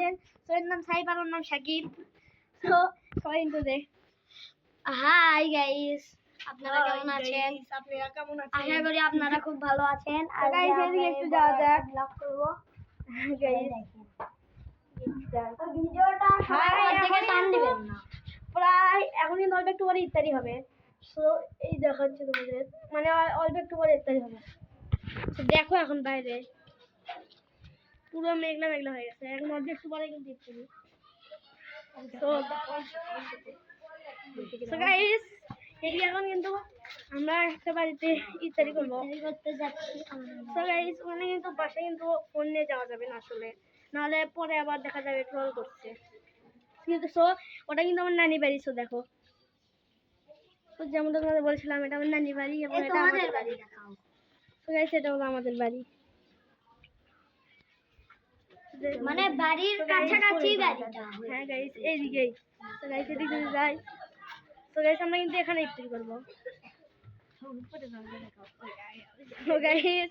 আছেন নাম সাইব আর ওর নাম সাকিব তো সবাই কিন্তু দেখ হাই গাইস আপনারা কেমন আছেন? আপনারা কেমন আশা করি আপনারা খুব ভালো আছেন। আর আমরা এদিকে একটু যাওয়া যাক। vlog করব। গাইস ভিডিওটা সবাই সবাই ঘর থেকে টান দিবেন না। প্রায় এখন অল্প একটু পরে ইত্যাদি হবে। সো এই দেখাচ্ছে তোমাদের। মানে অল্প একটু পরে ইত্যাদি হবে। দেখো এখন বাইরে। পুরো মেঘলা মেঘলা হয়ে গেছে। এখন অল্প একটু পরে কিন্তু ইত্যাদি তো গাইস এদিকে এখন কিন্তু আমরা একটা বাড়িতে ইত্যাদি করব। করতে যাচ্ছি সো গাইস ওখানে কিন্তু বাসায় কিন্তু ফোন নিয়ে যাওয়া যাবে না আসলে। নাহলে পরে আবার দেখা যাবে ট্রল করছে। কিন্তু সো ওটা কিন্তু আমার নানি বাড়ি সো দেখো। তো যেমন তোমাদের বলছিলাম এটা আমার নানি বাড়ি এবং এটা আমাদের বাড়ি দেখাও। তো গাইস এটা হলো আমাদের বাড়ি। মানে বাড়ির কাছাকাছি বাড়িটা। হ্যাঁ গাইস এইদিকেই তো গাইস এদিকে যদি যাই তো গাইস আমরা কিন্তু এখানে ইফতারি করব। তো গাইস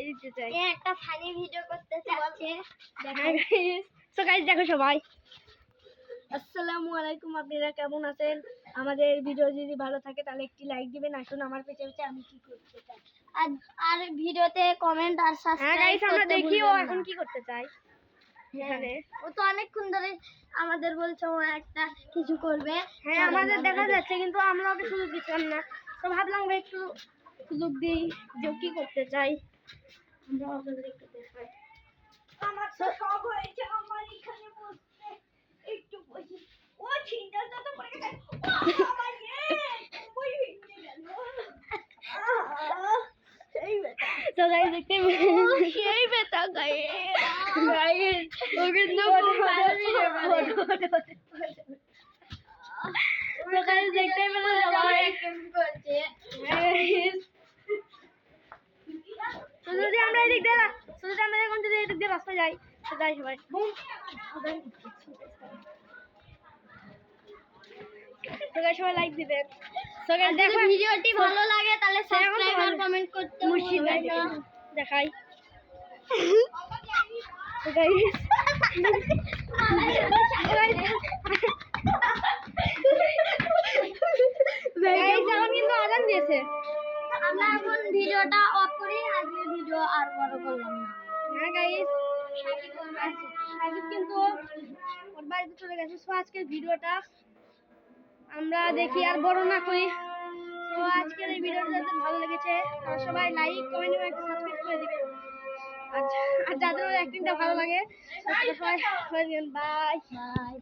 এদিকে যাই। একটা ফানি ভিডিও করতে চাচ্ছে হ্যাঁ গাইস তো গাইস দেখো সবাই। আসসালামু আলাইকুম আপনারা কেমন আছেন? আমাদের ভিডিও যদি ভালো থাকে তাহলে একটি লাইক দিবেন। আসুন আমার পেছনে পেছনে আমি কি করতে চাই। আর আর ভিডিওতে কমেন্ট আর হ্যাঁ সাবস্ক্রাইব গাইস আমরা করতে দেখি এখন কি করতে চাই ও তো অনেকক্ষণ ধরে আমাদের বলছে ও একটা কিছু করবে। হ্যাঁ আমাদের দেখা যাচ্ছে কিন্তু আমরা ওকে সুযোগ দিচ্ছিলাম না। তো ভাবলাম ওকে একটু সুযোগ দিই যে কি করতে চাই আমরা আপনাদের একটু দেখাই। আমার তো শখ হয়েছে আমার এখানে বসতে। একটু বসি। ও তো পড়ে গেছে। ও আমার বেটা তো গাইস দেখতে সেই বেটা গাইস সবাই করছে Guys, তো যদি আমরা এদিক দিয়ে রা- তো যদি আমরা এখন যদি এদিক দিয়ে রাস্তা যাই তো যাই সবাই সবাই লাইক দিবেন যদি দেখো ভিডিওটি ভালো লাগে তাহলে সাবস্ক্রাইব আর কমেন্ট করতে মুর্শিদ দেখাই তো guys, guys, এখন কিন্তু আজান দিয়েছে। আমরা এখন ভিডিওটা অফ করি আজকে ভিডিও আর বড় করলাম না। হ্যাঁ গাইস সাকিব কিন্তু ওর বাড়িতে চলে গেছে সো আজকের ভিডিওটা আমরা দেখি আর বড় না করি। তো আজকের এই ভিডিওটা যাদের ভালো লেগেছে সবাই লাইক কমেন্ট এবং একটা সাবস্ক্রাইব করে দিবেন। আর যাদের ওর অ্যাক্টিংটা ভালো লাগে সবাই বাই বাই